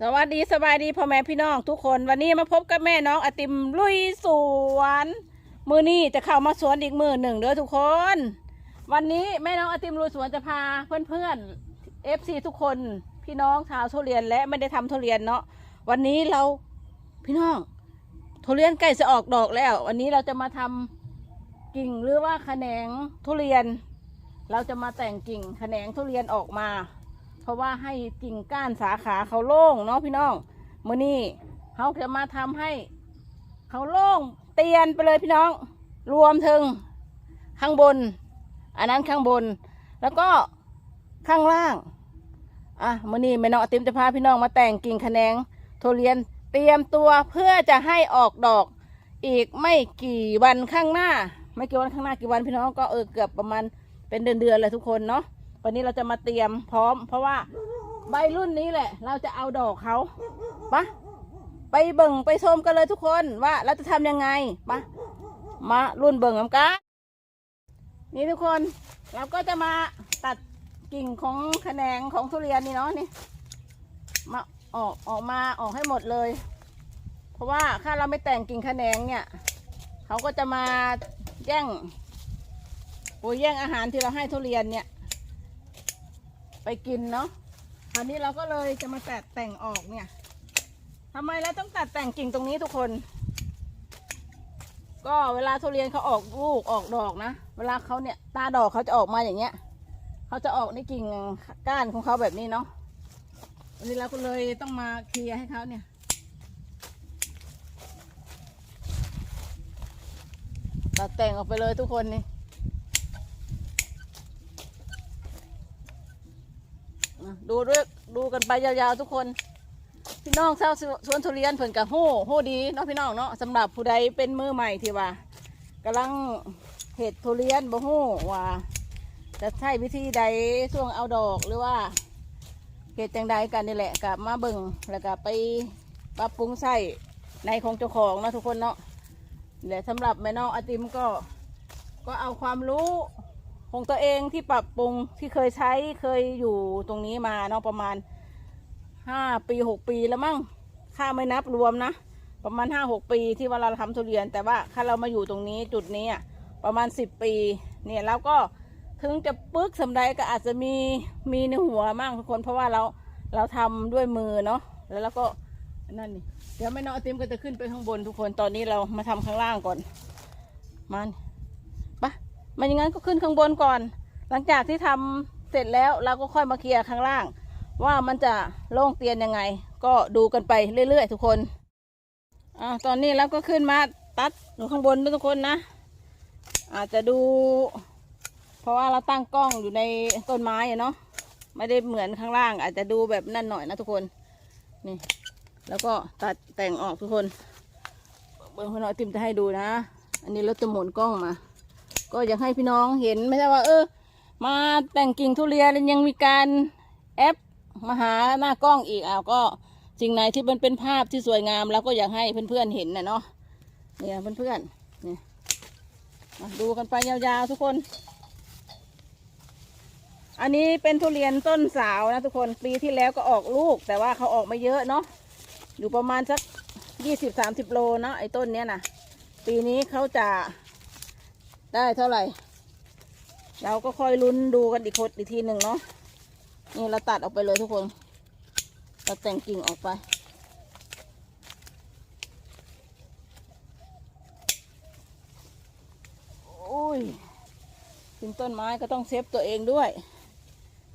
สวัสดีสบายดีพ่อแม่พี่น้องทุกคนวันนี้มาพบกับแม่น้องอติมลุยสวน มือนี้จะเข้ามาสวนอีกมือหนึ่งเด้อทุกคน วันนี้แม่น้องอติมลุยสวนจะพาเพื่อนๆเอฟซีทุกคนพี่น้องชาวทุเรียนและไม่ได้ทำทุเรียนเนาะวันนี้เราพี่น้องทุเรียนใกล้จะออกดอกแล้ว วันนี้เราจะมาทำกิ่งหรือว่าแขนงทุเรียน เราจะมาแต่งกิ่งแขนงทุเรียนออกมา เพราะว่าให้กิ่งก้านสาขาเขาโล่งเนาะพี่น้องมื่อนี้เขาจะมาทำให้ เขาโล่งเตียนไปเลยพี่น้อง รวมถึงข้างบน อันนั้นข้างบน แล้วก็ข้างล่าง อะมื่อนี้แม่น้องอติมจะพาพี่น้องมาแต่งกิ่งแขนงทุเรียนเตรียมตัวเพื่อจะให้ออกดอกอีกไม่กี่วันข้างหน้า ไม่กี่วันข้างหน้ากี่วันพี่น้องก็เออเกือบประมาณเป็นเดือนๆเลยทุกคนเนาะ วันนี้เราจะมาเตรียมพร้อม เพราะว่าใบรุ่นนี้แหละ เราจะเอาดอกเขาปะไปเบิ่งไปชมกันเลยทุกคนว่าเราจะทำยังไงปะมารุ่นเบิ่งกันกันนี่ทุกคนเราก็จะมาตัดกิ่งของแขนงของทุเรียนนี่เนาะนี่มาออกออกมาออกให้หมดเลย เพราะว่าถ้าเราไม่แต่งกิ่งแขนงเนี่ยเขาก็จะมาแย่งปุ๋ยแย่งอาหารที่เราให้ทุเรียนเนี่ย ไปกินเนาะอันนี้เราก็เลยจะมาตัดแต่งออกเนี่ยทำไมเราต้องตัดแต่งกิ่งตรงนี้ทุกคน ก็เวลาทุเรียนเขาออกลูกออกดอกนะ เวลาเขาเนี่ยตาดอกเขาจะออกมาอย่างเงี้ยเขาจะออกในกิ่งก้านของเขาแบบนี้เนาะวันนี้เราก็เลยต้องมาเคลียร์ให้เขาเนี่ยตัดแต่งออกไปเลยทุกคนนี่ อะ ดูด้วยดูกันไปยาวๆทุกคน พี่น้องชาวสวนทุเรียนเพิ่นกับโหโหดีเนาะพี่น้องเนาะสำหรับผู้ใดเป็นมือใหม่ที่ว่ากำลังเห็ดทุเรียนบ่โหว่า จะใช้วิธีใดช่วงเอาดอกหรือว่าเห็ดจังใดกันนี่แหละกับมาเบิ่งแล้วก็ไปปรับปรุงใส่ในของเจ้าของเนาะทุกคนเนาะและสำหรับแม่น้องอาติมก็ก็เอาความรู้ ของตัวเองที่ปรับปรุงที่เคยใช้เคยอยู่ตรงนี้มาเนาะประมาณห้าปีหกปีแล้วมั้งค่าไม่นับรวมนะ ประมาณห้าหกปีที่ว่าเราทำทุเรียน แต่ว่าถ้าเรามาอยู่ตรงนี้จุดนี้อะประมาณสิบปี เนี่ยแล้วก็ถึงจะปึ๊กสำใดก็อาจจะมีมีในหัวมั่งทุกคนเพราะว่าเราเราทำด้วยมือเนาะแล้วเราก็นั่นนี่เดี๋ยวไม่น้องอติมก็จะขึ้นไปข้างบนทุกคนตอนนี้เรามาทำข้างล่างก่อนมัน มันอย่างนั้นก็ขึ้นข้างบนก่อน หลังจากที่ทำเสร็จแล้วเราก็ค่อยมาเคลียร์ข้างล่าง ว่ามันจะโล่งเตียนยังไง ก็ดูกันไปเรื่อยๆ ทุกคนอ่าตอนนี้เราก็ขึ้นมาตัดอยู่ข้างบนด้วยทุกคนนะ อาจจะดู เพราะว่าเราตั้งกล้องอยู่ในต้นไม้เนาะไม่ได้เหมือนข้างล่าง อาจจะดูแบบนั่นหน่อยนะทุกคนนี่แล้วก็ตัดแต่งออกทุกคน เบิ้งพี่น้อยติมจะให้ดูนะ อันนี้เราจะหมุนกล้องมา ก็อยากให้พี่น้องเห็นไม่ใช่ว่า เออ มาแต่งกิ่งทุเรียนยังมีการแอปมาหาหน้ากล้องอีกอ้าวก็สิ่งไหนที่มันเป็นภาพที่สวยงามเราก็อยากให้เพื่อนๆเห็นนะเนาะเนี่ยเพื่อนๆนี่มาดูกันไปยาวๆทุกคน อันนี้เป็นทุเรียนต้นสาวนะทุกคนปีที่แล้วก็ออกลูก แต่ว่าเขาออกไม่เยอะเนาะอยู่ประมาณสักยี่สิบสามสิบโลเนาะไอ้ต้นเนี้ยนะปีนี้เขาจะ ได้เท่าไหร่ เราก็ค่อยลุ้นดูกันอีกคนอีกทีหนึ่งเนาะนี่เราตัดออกไปเลยทุกคนเราแต่งกิ่งออกไป โอ้ยขึ้นต้นไม้ก็ต้องเซฟตัวเองด้วย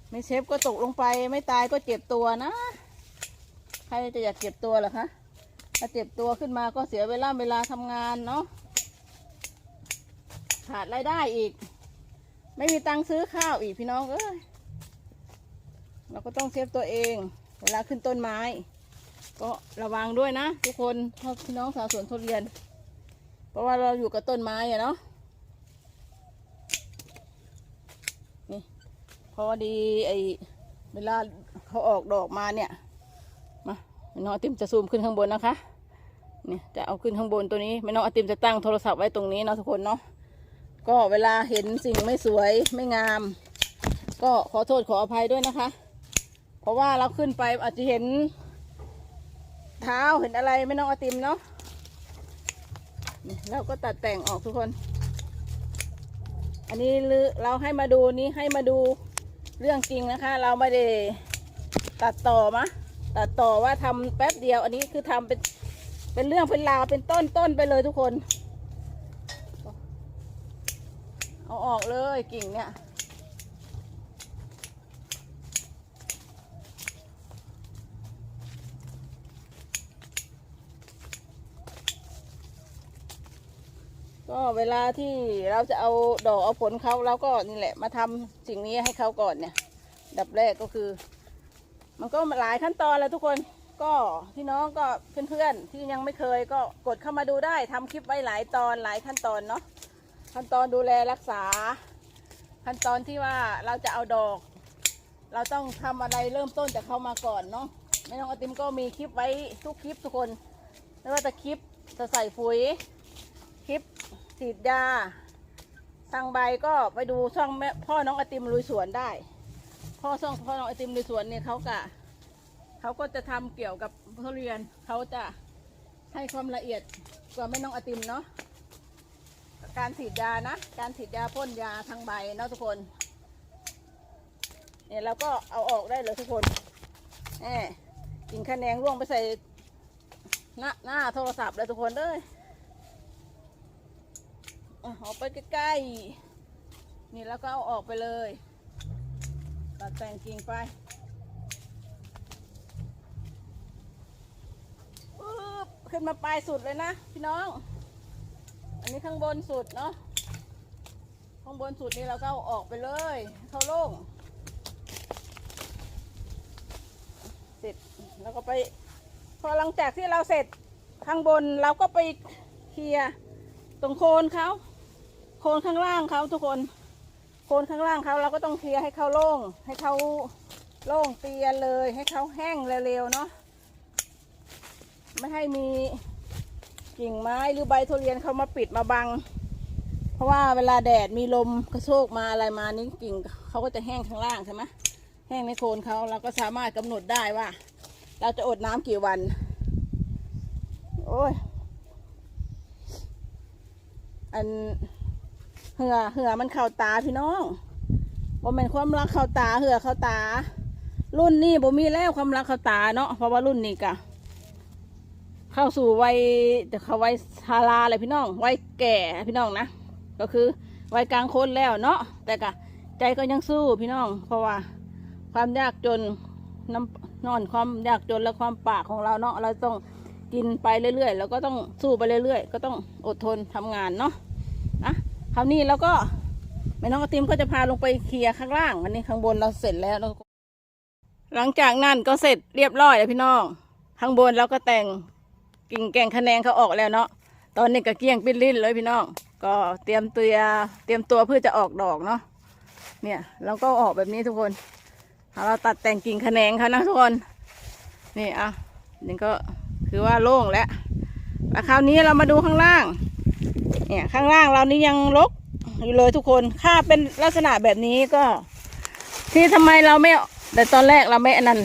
ไม่เซฟก็ตกลงไปไม่ตายก็เจ็บตัวนะ ใครจะอยากเจ็บตัวหรอคะ ถ้าเจ็บตัวขึ้นมาก็เสียเวลาเวลาทำงานเนาะ ขาดรายได้อีก ไม่มีตังค์ซื้อข้าวอีกพี่น้องเอ้ยเราก็ต้องเซฟตัวเอง เวลาขึ้นต้นไม้ ก็ระวังด้วยนะ ทุกคนพ่อพี่น้องสาวสวนทุเรียน เพราะว่าเราอยู่กับต้นไม้อะเนาะนี่พอดีไอเวลาเขาออกดอกมาเนี่ยมาพี่น้องอติมจะซูมขึ้นข้างบนนะคะเนี่ยจะเอาขึ้นข้างบนตัวนี้ไม่น้องอติมจะตั้งโทรศัพท์ไว้ตรงนี้เนาะทุกคนเนาะ ก็เวลาเห็นสิ่งไม่สวยไม่งาม ก็ขอโทษขออภัยด้วยนะคะ เพราะว่าเราขึ้นไปอาจจะเห็น เท้าเห็นอะไรไม่น้องอติมเนาะเราก็ตัดแต่งออกทุกคน อันนี้เราให้มาดูนี้ให้มาดูเรื่องจริงนะคะ เราไม่ได้ตัดต่อมะตัดต่อว่าทำแป๊บเดียว อันนี้คือทำเป็นเป็นเรื่องเป็นราวเป็นต้นต้นไปเลยทุกคน เอาออกเลยกิ่งเนี่ยก็เวลาที่เราจะเอาดอกเอาผลเขาเราก็นี่แหละมาทำสิ่งนี้ให้เขาก่อนเนี่ย ดับแรกก็คือ มันก็หลายขั้นตอนแล้วทุกคนก็พี่น้องก็เพื่อนๆที่ยังไม่เคยก็กดเข้ามาดูได้ทำคลิปไว้หลายตอนหลายขั้นตอนเนาะ ขั้นตอนดูแลรักษา ขั้นตอนที่ว่าเราจะเอาดอก เราต้องทำอะไรเริ่มต้นจากเขามาก่อนเนาะแม่น้องอติมก็มีคลิปไว้ทุกคลิปทุกคนไม่ว่าจะคลิปจะใส่ปุ๋ยคลิปฉีดยาทางใบก็ไปดูช่องแม่พ่อน้องอติมลุยสวนได้ พ่อช่องพ่อน้องอติมลุยสวนเนี่ยเขากะเขาก็จะทำเกี่ยวกับทุเรียนเขาจะให้ความละเอียดกว่าแม่น้องอติมเนาะ การฉีดยานะ การฉีดยาพ่นยาทางใบเนาะทุกคน เนี่ยเราก็เอาออกได้เลยทุกคนแหมกิ่งคะแนงร่วงไปใส่หน้าหน้าโทรศัพท์เลยทุกคนเอ้ยอะเอาไปใกล้ๆ นี่แล้วก็เอาออกไปเลย ตัดแต่งกิ่งไปปึ๊บขึ้นมาปลายสุดเลยนะพี่น้อง อันนี้ข้างบนสุดเนาะ ข้างบนสุดนี่เราก็เอาออกไปเลยให้เขาโล่ง เสร็จแล้วก็ไป พอหลังจากที่เราเสร็จข้างบนเราก็ไปเคลียร์ตรงโคนเขา โคนข้างล่างเขาทุกคน โคนข้างล่างเขาเราก็ต้องเคลียร์ให้เขาโล่ง ให้เขาโล่งเตียนเลย ให้เขาแห้งเร็วๆเนาะ ไม่ให้มี กิ่งไม้หรือใบทุเรียนเขามาปิดมาบัง เพราะว่าเวลาแดดมีลมกระโชกมาอะไรมานี่กิ่งเขาก็จะแห้งข้างล่างใช่ไหมแห้งในโคนเขาเราก็สามารถกำหนดได้ว่า เราจะอดน้ำกี่วัน โอ้ยอันเหือเหือมันเข้าตาพี่น้องบ่แม่นความรักเข้าตาเหือเข้าตา รุ่นนี้บ่มีแล้วความรักเข้าตาเนาะเพราะว่ารุ่นนี้กะ เข้าสู่วัยจะเขาวัยชาราเลยพี่น้องวัยแก่พี่น้องนะก็คือวัยกลางคนแล้วเนาะแต่กะใจก็ยังสู้พี่น้อง เพราะว่าความยากจนน้ำนอนความยากจนและความปากของเราเนาะเราต้องกินไปเรื่อยๆ แล้วก็ต้องสู้ไปเรื่อยๆ ก็ต้องอดทนทำงานเนาะอะคราวนี้แล้วก็แม่น้องติมก็จะพาลงไปเคลียร์ข้างล่างอันนี้ข้างบนเราเสร็จแล้วหลังจากนั้นก็เสร็จเรียบร้อยแล้วพี่น้อง ข้างบนเราก็แต่ง กิ่งแก่งคะแนนเขาออกแล้วเนาะตอนนี้ก็เกี้ยงปิ้นลิ้นเลยพี่น้องก็เตรียมตัวเตรียมตัวเพื่อจะออกดอกเนาะเนี่ยเราก็ออกแบบนี้ทุกคนเอาเราตัดแต่งกิ่งคะแนนเขานะทุกคนนี่อะนี่ก็คือว่าโล่งแล้วแล้วคราวนี้เรามาดูข้างล่างเนี่ยข้างล่างเรานี่ยังรกอยู่เลยทุกคนถ้าเป็นลักษณะแบบนี้ก็ ที่ทำไมเราไม่แต่ตอนแรกเราไม่อันนั้น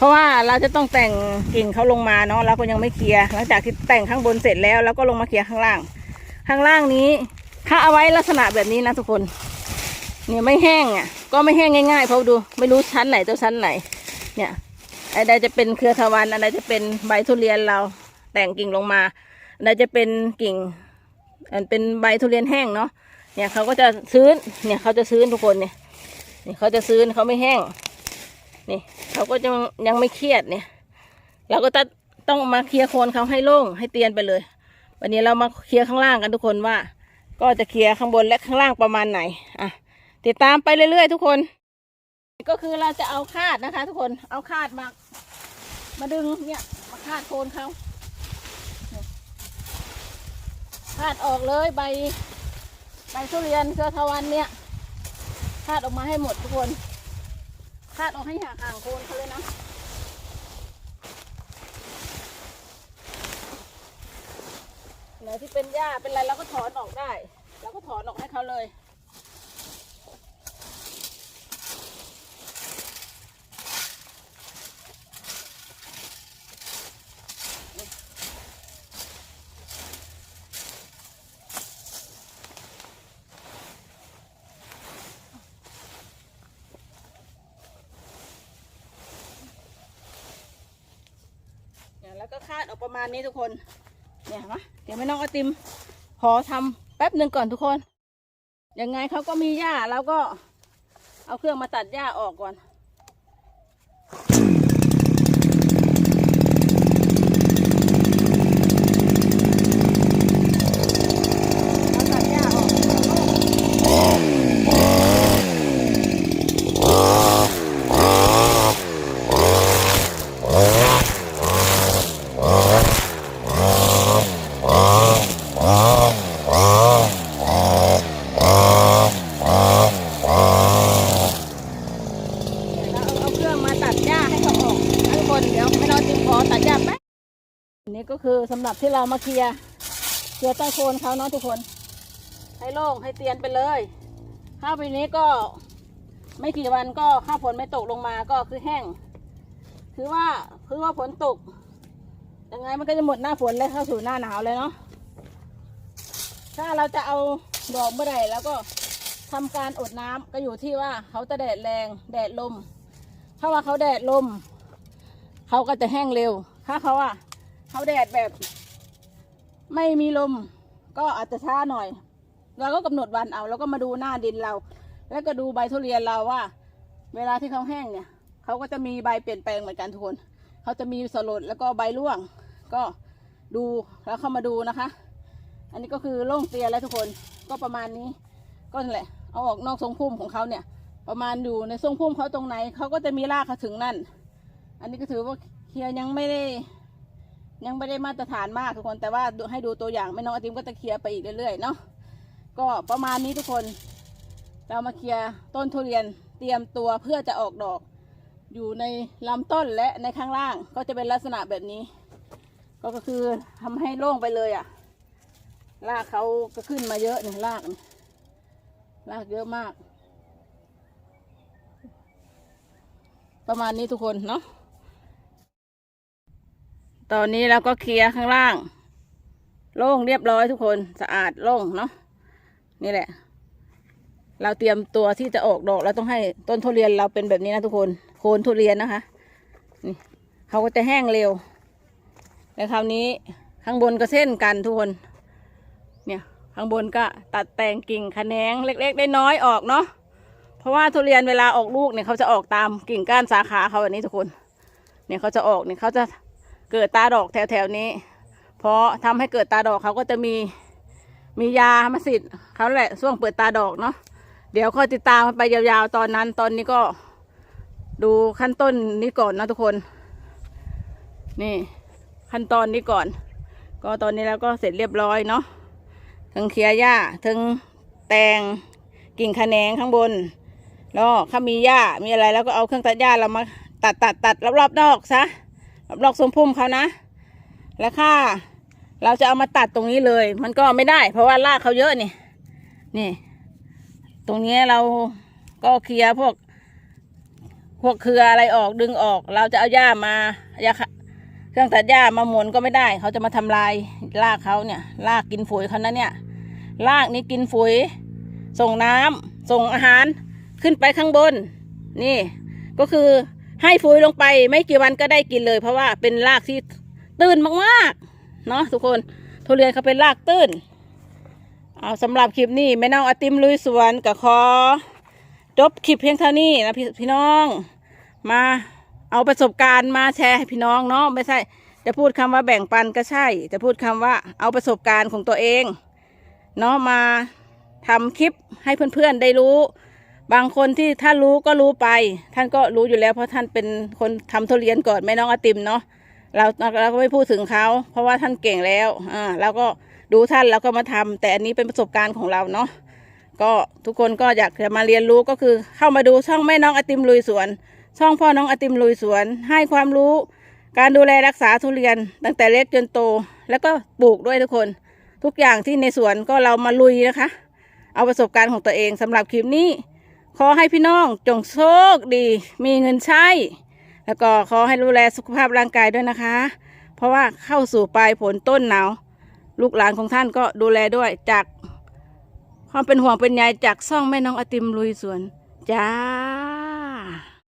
เพราะว่าเราจะต้องแต่งกิ่งเขาลงมาเนาะเราก็ยังไม่เคลียร์หลังจากที่แต่งข้างบนเสร็จแล้วเราก็ลงมาเคลียร์ข้างล่าง ข้างล่างนี้ถ้าเอาไว้ลักษณะแบบนี้นะทุกคนเนี่ยไม่แห้งอะ ก็ไม่แห้งง่ายๆเพราะดูไม่รู้ชั้นไหนตัวชั้นไหน เนี่ยอันใดจะเป็นเครือทวารอันใดจะเป็นใบทุเรียนเราแต่งกิ่งลงมาอันใดจะเป็นกิ่งอันเป็นใบทุเรียนแห้งเนาะเนี่ยเขาก็จะซื้นเนี่ยเขาจะซื้นทุกคนเนี่ยเนี่ยเขาจะซื้นเขาไม่แห้ง นี่เขาก็จะยังไม่เครียดเนี่ย เราก็จะต้องมาเคลียร์โคนเขาให้โล่งให้เตียนไปเลย วันนี้เรามาเคลียร์ข้างล่างกันทุกคนว่า ก็จะเคลียร์ข้างบนและข้างล่างประมาณไหนอะติดตามไปเรื่อยๆ ทุกคน ก็คือเราจะเอาคาดนะคะ ทุกคนเอาคาดมามาดึงเนี่ยมาคาดโคนเขาคาดออกเลยใบใบทุเรียนเครือทวันเนี่ยคาดออกมาให้หมดทุกคน คาดออกให้ห่างๆโคนเขาเลยนะไหนที่เป็นหญ้าเป็นอะไรเราก็ถอนออกได้เราก็ถอนออกให้เขาเลย แล้วก็คาดออกประมาณนี้ทุกคน เนี่ยนะเดี๋ยวแม่น้องไอติมขอทำแป๊บหนึ่งก่อนทุกคน ยังไงเขาก็มีหญ้าแล้วก็เอาเครื่องมาตัดหญ้าออกก่อน เอาตัดหญ้าออกแล้วเอาเครื่องมาตัดหญ้าให้เขาออกนะทุกคนเดี๋ยวไม่นอนจิมขอตัดหญ้าแป๊บอันนี้ ก็คือสำหรับที่เรามาเคลียร์เคลียร์ใต้โคนเขาเนาะทุกคน ให้โล่งให้เตียนไปเลยข้าวปีนี้ก็ไม่กี่วันก็ข้าวฝนไม่ตกลงมาก็คือแห้งคือว่าคือว่าฝนตกยังไงมันก็จะหมดหน้าฝนเลยเข้าสู่หน้าหนาวเลยเนาะถ้าเราจะเอาดอกเมื่อไหร่แล้วก็ทำการอดน้ำก็อยู่ที่ว่าเขาจะแดดแรงแดดลม ถ้าว่าเขาแดดลม เขาก็จะแห้งเร็ว ถ้าเขาว่า เขาแดดแบบไม่มีลมก็อาจจะช้าหน่อย เราก็กำหนดวันเอา แล้วก็มาดูหน้าดินเรา แล้วก็ดูใบทุเรียนเราว่า เวลาที่เขาแห้งเนี่ยเขาก็จะมีใบเปลี่ยนแปลงเหมือนกันทุกคนเขาจะมีสลดแล้วก็ใบร่วง ก็ดูแล้วเข้ามาดูนะคะ อันนี้ก็คือโล่งเตียแล้วทุกคนก็ประมาณนี้ก็นั่นแหละเอาออกนอกทรงพุ่มของเขาเนี่ย ประมาณอยู่ในทรงพุ่มเขาตรงไหนเขาก็จะมีรากเขาถึงนั่น อันนี้ก็ถือว่าเคลียร์ยังไม่ได้ ยังไม่ได้มาตรฐานมากทุกคนแต่ว่าให้ดูตัวอย่างไม่น้องอติมก็จะเคลียร์ไปอีกเรื่อยๆเนาะก็ประมาณนี้ทุกคน เรามาเคลียร์ต้นทุเรียนเตรียมตัวเพื่อจะออกดอก อยู่ในลำต้นและในข้างล่างก็จะเป็นลักษณะแบบนี้ ก็คือทำให้โล่งไปเลยอะ่ะรากเขาก็ขึ้นมาเยอะเนี่ยรากรากเยอะมาก ประมาณนี้ทุกคนเนาะ ตอนนี้เราก็เคลียร์ข้างล่าง โล่งเรียบร้อยทุกคนสะอาดโล่งเนาะนี่แหละ เราเตรียมตัวที่จะออกดอกเราต้องให้ต้นทุเรียนเราเป็นแบบนี้นะทุกคนโคนทุเรียนนะคะนี่เขาก็จะแห้งเร็วแล้วคราวนี้ข้างบนก็เส้นกันทุกคน เนี่ยข้างบนก็ตัดแต่งกิ่งขแขนงเล็กๆได้น้อยออกเนาะเพราะว่าทุเรียนเวลาออกลูกเนี่ยเขาจะออกตามกิ่งก้านสาขาเขาแบบนี้ทุกคน เนี่ยเขาจะออกเนี่ยเขาจะ เกิดตาดอกแถวๆนี้ เพราะทำให้เกิดตาดอกเขาก็จะมีมียามาสิทธิ์เขาแหละช่วงเปิดตาดอกเนาะเดี๋ยวค่อยติดตามไปยาวๆตอนนั้น ตอนนี้ก็ดูขั้นต้นนี้ก่อนนะทุกคน นี่ขั้นตอนนี้ก่อน ก็ตอนนี้แล้วก็เสร็จเรียบร้อยเนาะทั้งเคลียร์หญ้าทั้งแตงกิ่งขะแขนงข้างบนแล้วถ้ามีหญ้ามีอะไรแล้วก็เอาเครื่องตัดหญ้าเรามาตัดตัดตัดรอบๆนอกซะ รอบๆทรงพุ่มเขานะ แล้วค่าเราจะเอามาตัดตรงนี้เลย มันก็ไม่ได้ เพราะว่ารากเขาเยอะนี่ นี่ ตรงนี้เราก็เคลียร์พวก พวกเครืออะไรออกดึงออก เราจะเอาหญ้ามาหญ้าเครื่องตัดหญ้ามาหมุนก็ไม่ได้ เขาจะมาทำลายรากเขาเนี่ยรากกินฝุ่ยเขานะเนี่ยรากนี้กินฝุ่ยส่งน้ำส่งอาหารขึ้นไปข้างบน นี่ ก็คือ ให้ฝุ่ยลงไปไม่กี่วันก็ได้กินเลย เพราะว่าเป็นรากที่ตื้นมากๆเนาะทุกคนทุเรียนเขาเป็นรากตื้น เอาสำหรับคลิปนี้แม่น้องอติมลุยสวนกับขอจบคลิปเพียงเท่านี้นะพี่พี่น้อง มาเอาประสบการณ์มาแชร์ให้พี่น้องเนาะไม่ใช่ จะพูดคำว่าแบ่งปันก็ใช่ จะพูดคำว่าเอาประสบการณ์ของตัวเองเนาะมาทำคลิปให้เพื่อนๆได้รู้ บางคนที่ท่านรู้ก็รู้ไป ท่านก็รู้อยู่แล้วเพราะท่านเป็นคนทำทุเรียนก่อนแม่น้องอติมเนาะเราเราก็ไม่พูดถึงเขา เพราะว่าท่านเก่งแล้วอ่าเราก็ดูท่านแล้วก็มาทำแต่อันนี้เป็นประสบการณ์ของเราเนาะก็ทุกคนก็อยากจะมาเรียนรู้ก็คือเข้ามาดูช่องแม่น้องอติมลุยสวน ช่องพ่อน้องอติมลุยสวน ให้ความรู้การดูแลรักษาทุเรียนตั้งแต่เล็กจนโต แล้วก็ปลูกด้วยทุกคน ทุกอย่างที่ในสวนก็เรามาลุยนะคะ เอาประสบการณ์ของตัวเองสำหรับคลิปนี้ ขอให้พี่น้องจงโชคดี มีเงินใช้ แล้วก็ขอให้ดูแลสุขภาพร่างกายด้วยนะคะ เพราะว่าเข้าสู่ปลายฝนต้นหนาว ลูกหลานของท่านก็ดูแลด้วยจากความเป็นห่วงเป็นใยจากซ่องแม่น้องอติมลุยสวนจ้า